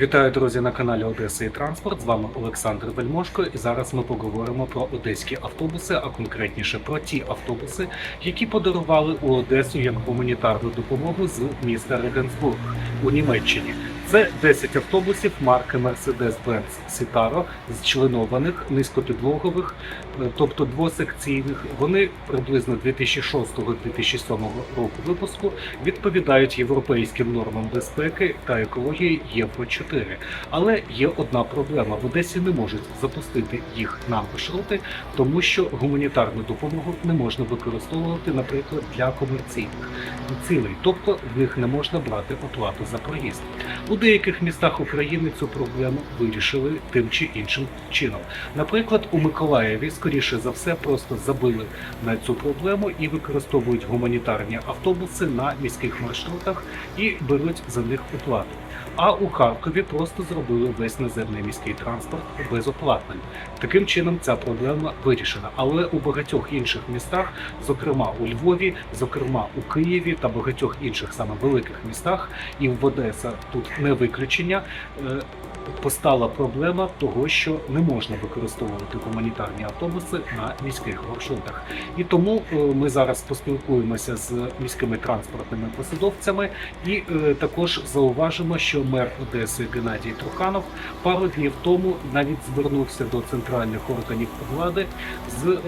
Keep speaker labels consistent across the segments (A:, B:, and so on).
A: Вітаю, друзі, на каналі Одеса і Транспорт. З вами Олександр Вельмошко, і зараз ми поговоримо про одеські автобуси, а конкретніше про ті автобуси, які подарували у Одесу як гуманітарну допомогу з міста Регенсбург у Німеччині. Це 10 автобусів марки Mercedes-Benz Citaro, зчленованих, низькопідлогових, е, тобто двосекційних. Вони приблизно 2006-2007 року випуску відповідають європейським нормам безпеки та екології Євро 4. Але є одна проблема: в Одесі не можуть запустити їх на маршрути, тому що гуманітарну допомогу не можна використовувати, наприклад, для комерційних цілей, тобто в них не можна брати оплату за проїзд. У деяких містах України цю проблему вирішили тим чи іншим чином. Наприклад, у Миколаєві, скоріше за все, просто забили на цю проблему і використовують гуманітарні автобуси на міських маршрутах і беруть за них оплату. А у Харкові просто зробили весь наземний міський транспорт безоплатним. Таким чином ця проблема вирішена. Але у багатьох інших містах, зокрема у Львові, зокрема у Києві та багатьох інших саме великих містах, і в Одеса тут не виключення. е, Постала проблема того, що не можна використовувати гуманітарні автобуси на міських маршрутах. І тому е, ми зараз поспілкуємося з міськими транспортними посадовцями і е, також зауважимо, що мер Одеси Геннадій Труханов пару днів тому навіть звернувся до центральних органів влади з е,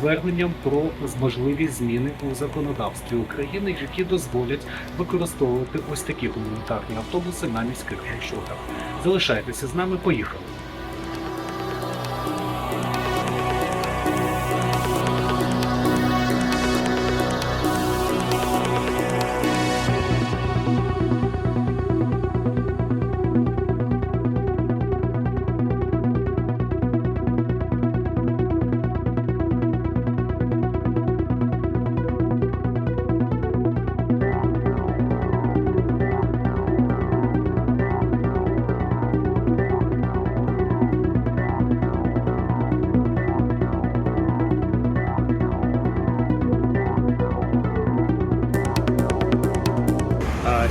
A: зверненням про можливі зміни у законодавстві України, які дозволять використовувати ось такі гуманітарні автобуси на міських маршрутах. Залишайтеся з нами, поїхали.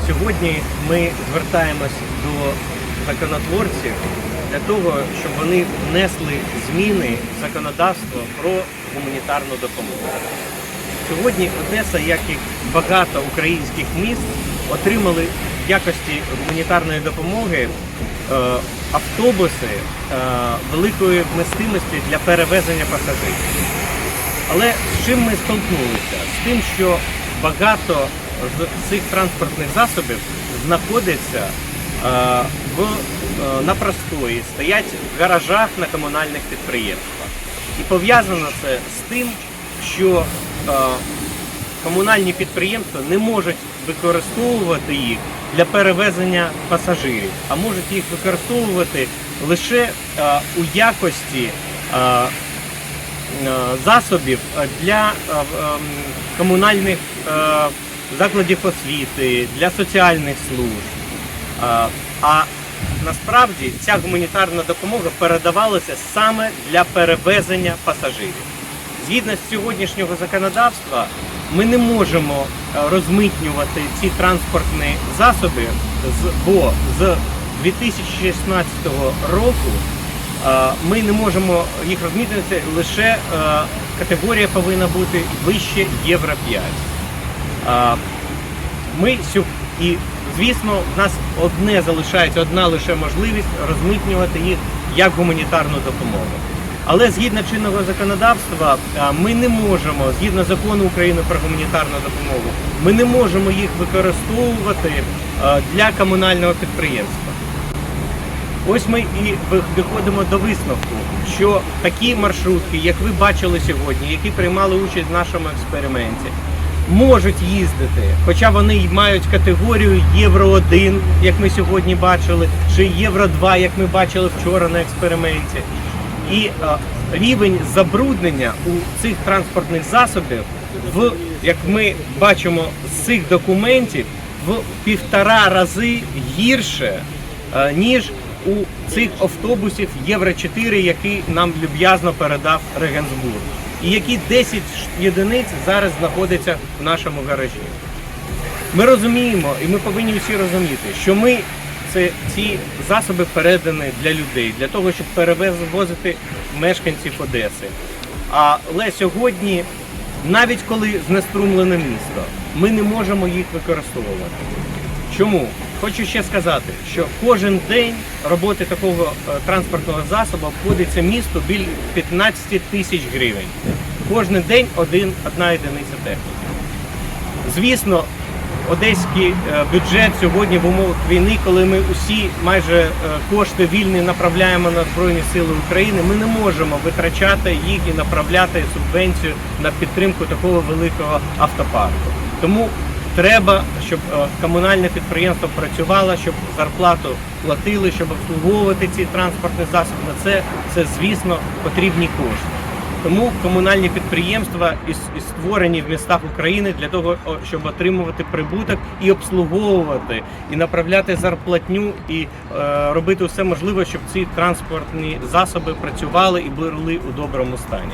B: Сьогодні ми звертаємось до законотворців для того, щоб вони внесли зміни в законодавство про гуманітарну допомогу. Сьогодні Одеса, як і багато українських міст, отримали в якості гуманітарної допомоги е, автобуси е, великої вмістимості для перевезення пасажирів. Але з чим ми столкнулися? З тим, що багато з цих транспортних засобів знаходяться е, в, е, на простої, стоять в гаражах на комунальних підприємствах. І пов'язано це з тим, що е, комунальні підприємства не можуть використовувати їх для перевезення пасажирів, а можуть їх використовувати лише у якості засобів для ем, комунальних закладів освіти, для соціальних служб. А насправді ця гуманітарна допомога передавалася саме для перевезення пасажирів. Згідно з сьогоднішнього законодавства, ми не можемо е, розмитнювати ці транспортні засоби, бо з 2016 року е, ми не можемо їх розмітити, лише е, категорія повинна бути вище Євро 5. Ми і звісно, в нас одне залишається, одна лише можливість розмитнювати їх як гуманітарну допомогу. Але згідно чинного законодавства, ми не можемо, згідно закону України про гуманітарну допомогу, ми не можемо їх використовувати для комунального підприємства. Ось ми і виходимо до висновку, що такі маршрутки, як ви бачили сьогодні, які приймали участь в нашому експерименті, можуть їздити, хоча вони мають категорію Євро 1, як ми сьогодні бачили, чи Євро 2, як ми бачили вчора на експерименті. І е, рівень забруднення у цих транспортних засобів, в як ми бачимо з цих документів, в півтора рази гірше, е, ніж у цих автобусів Євро 4, які нам люб'язно передав Регенсбург, і які 10 єдиниць зараз знаходяться в нашому гаражі. Ми розуміємо, і ми повинні всі розуміти, що ми це ці засоби передані для людей, для того, щоб перевозити мешканців Одеси. Але сьогодні, навіть коли знеструмлене місто, ми не можемо їх використовувати. Чому? Хочу ще сказати, що кожен день роботи такого е, транспортного засобу обходиться місту біля 15 тисяч гривень. Кожен день один, одна єдиниця техніки. Звісно, одеський е, бюджет сьогодні в умовах війни, коли ми усі майже е, кошти вільні направляємо на Збройні Сили України, ми не можемо витрачати їх і направляти субвенцію на підтримку такого великого автопарку. Тому треба, щоб е, комунальне підприємство працювало, щоб зарплату платили, щоб обслуговувати ці транспортні засоби. На це, це звісно потрібні кошти. Тому комунальні підприємства і, створені в містах України для того, щоб отримувати прибуток і обслуговувати, і направляти зарплатню, і е, робити все можливе, щоб ці транспортні засоби працювали і були у доброму стані.